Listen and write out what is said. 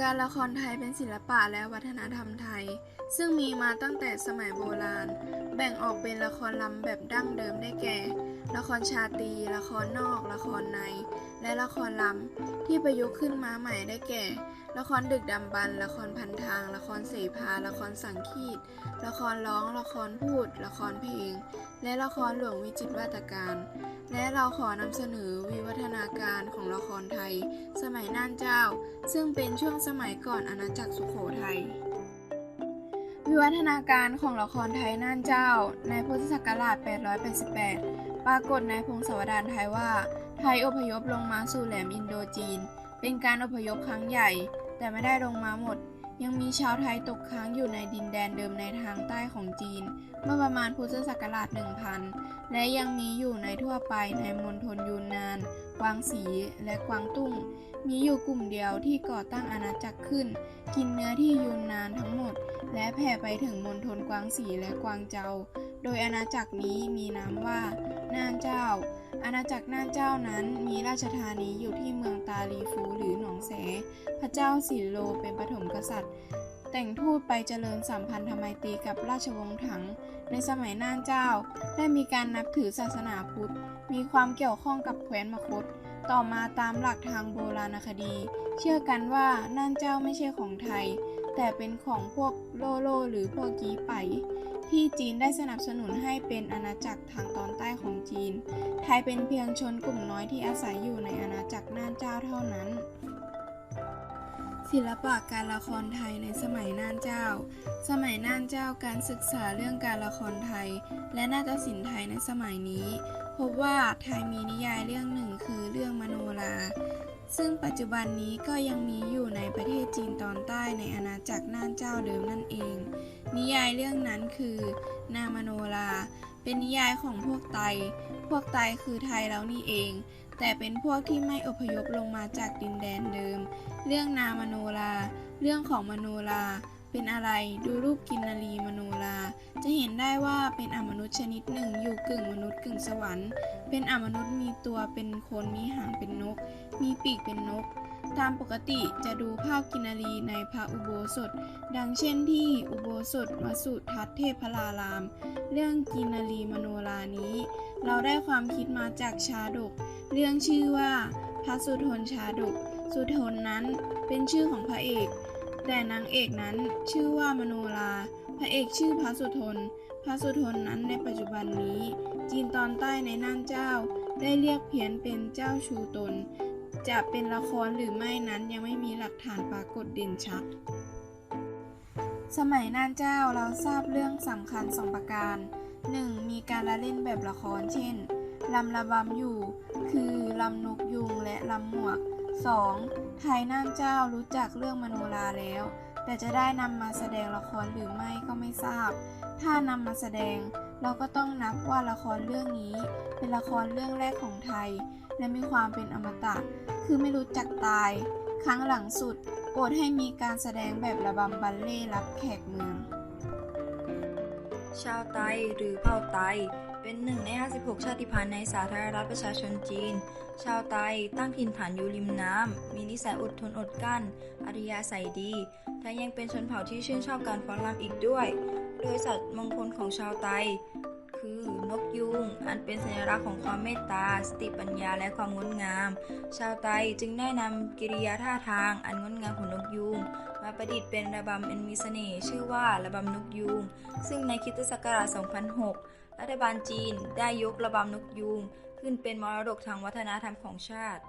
การละครไทยเป็นศิลปะและวัฒนธรรมไทย ซึ่งมีมาตั้งแต่สมัยโบราณ แบ่งออกเป็นละครลำแบบดั้งเดิมได้แก่ ละครชาตรีละครนอก ละครใน และละครลำที่ประยุกต์ขึ้นมาใหม่ได้แก่ ละครดึกดำบรรพ์ละครพันทาง ละครเสภา ละครสังคีต ละครร้อง ละครพูด ละครเพลง และละครหลวงวิจิตรวาทการ และเราขอนำเสนอวิวัฒนาการของละครไทย สมัยน่านเจ้า ซึ่งเป็นช่วงสมัยก่อนอาณาจักรสุโขทัยวิวัฒนาการของละครไทยน่านเจ้า ในพุทธศักราช 888 ปรากฏในพงศาวดารไทยว่า ไทยอพยพลงมาสู่แหลมอินโดจีน เป็นการอพยพครั้งใหญ่ แต่ไม่ได้ลงมาหมด ยังมีชาวไทยตกค้างอยู่ในดินแดนเดิมในทางใต้ของจีน เมื่อประมาณพุทธศักราช 1000 และยังมีอยู่ในทั่วไปในมณฑลยูนนาน กวางสี และกวางตุ้ง มีอยู่กลุ่มเดียวที่ก่อตั้งอาณาจักรขึ้น กินเนื้อที่ยูนนานทั้งหมด และแผ่ไปถึงมณฑลกวางสีและกวางเจา โดยอาณาจักรนี้มีนามว่าน่านเจ้า อาณาจักรน่านเจ้านั้นมีราชธานีอยู่ที่เมืองตาลีฟูหรือหนองแส พระเจ้าสิโลเป็นปฐมกษัตริย์ แต่งทูตไปเจริญสัมพันธไมตรีกับราชวงศ์ถัง ในสมัยน่านเจ้า ได้มีการนับถือศาสนาพุทธ มีความเกี่ยวข้องกับแคว้นมคธต่อมาตามหลักทางโบราณคดี เชื่อกันว่าน่านเจ้าไม่ใช่ของไทย แต่เป็นของพวกโลโลหรือพวกกีไป ที่จีนได้สนับสนุนให้เป็นอาณาจักรทางตอนใต้ของจีน ไทยเป็นเพียงชนกลุ่มน้อยที่อาศัยอยู่ในอาณาจักรน่านเจ้าเท่านั้น ศิลปะการละครไทยในสมัยน่านเจ้า สมัยน่านเจ้าการศึกษาเรื่องการละครไทย และนาฏศิลป์ไทยในสมัยนี้ พบว่าไทยมีนิยายเรื่องหนึ่งคือเรื่องมโนรา ซึ่งปัจจุบันนี้ก็ยังมีอยู่ในประเทศจีนตอนใต้ในอาณาจักรน่านเจ้าเดิมนั่นเอง นิยายเรื่องนั้นคือนามโนรา เป็นนิยายของพวกไต พวกไตคือไทยแล้วนี่เอง แต่เป็นพวกที่ไม่อพยพลงมาจากดินแดนเดิม เรื่องนามโนรา เรื่องของมโนรา เป็นอะไรดูรูปกินนารีมโนรา จะเห็นได้ว่าเป็นอมนุษย์ชนิดหนึ่งอยู่กึ่งมนุษย์กึ่งสวรรค์ เป็นอมนุษย์มีตัวเป็นคนมีหางเป็นนก มีปีกเป็นนก ตามปกติจะดูภาพกินนารีในพระอุโบสถ ดังเช่นที่อุโบสถวสุทัศเทพราราม เรื่องกินนารีมโนรานี้ เราได้ความคิดมาจากชาดก เรื่องชื่อว่าพระสุทนชาดก สุทนนั้นเป็นชื่อของพระเอก แต่นางเอกนั้นชื่อว่ามโนรา พระเอกชื่อพระสุทน พระสุทนนั้นในปัจจุบันนี้ จีนตอนใต้ในน่านเจ้า ได้เรียกเพี้ยนเป็นเจ้าชูตน จะเป็นละครหรือไม่นั้นยังไม่มีหลักฐานปรากฏเด่นชัด สมัยน่านเจ้าเราทราบเรื่องสำคัญสองประการ 1. มีการละเล่นแบบละครเช่นลำระบำอยู่ คือลำนกยุงและลำหมวก 2. ไทยน่านเจ้ารู้จักเรื่องมโนราแล้ว แต่จะได้นำมาแสดงละครหรือไม่ก็ไม่ทราบ ถ้านำมาแสดงเราก็ต้องนับว่าละครเรื่องนี้ เป็นละครเรื่องแรกของไทย และมีความเป็นอมตะ คือไม่รู้จักตาย ครั้งหลังสุดโปรดให้มีการแสดงแบบระบำบัลเล่รับแขกเมือง ชาวไตหรือเผ่าไต เป็นหนึ่งใน 56 ชาติพันธุ์ในสาธารณรัฐประชาชนจีน ชาวไตตั้งถิ่นฐานอยู่ริมน้ำ มีนิสัยอดทนอดกลั้นอริยาศัยดีและยังเป็นชนเผ่าที่ชื่นชอบการฟ้อนรำอีกด้วย โดยสัตว์มงคลของชาวไต คือนกยุง อันเป็นสัญลักษณ์ของความเมตตา สติปัญญาและความงดงาม ชาวไตจึงได้นำกิริยาท่าทางอันงดงามของนกยุง มาประดิษฐ์เป็นระบำอันมีเสน่ห์ชื่อว่าระบำนกยูง ซึ่งในคิตศักราช 2006 รัฐบาลจีนได้ยกระบำนกยูง ขึ้นเป็นมรดกทางวัฒนธรรมของชาติ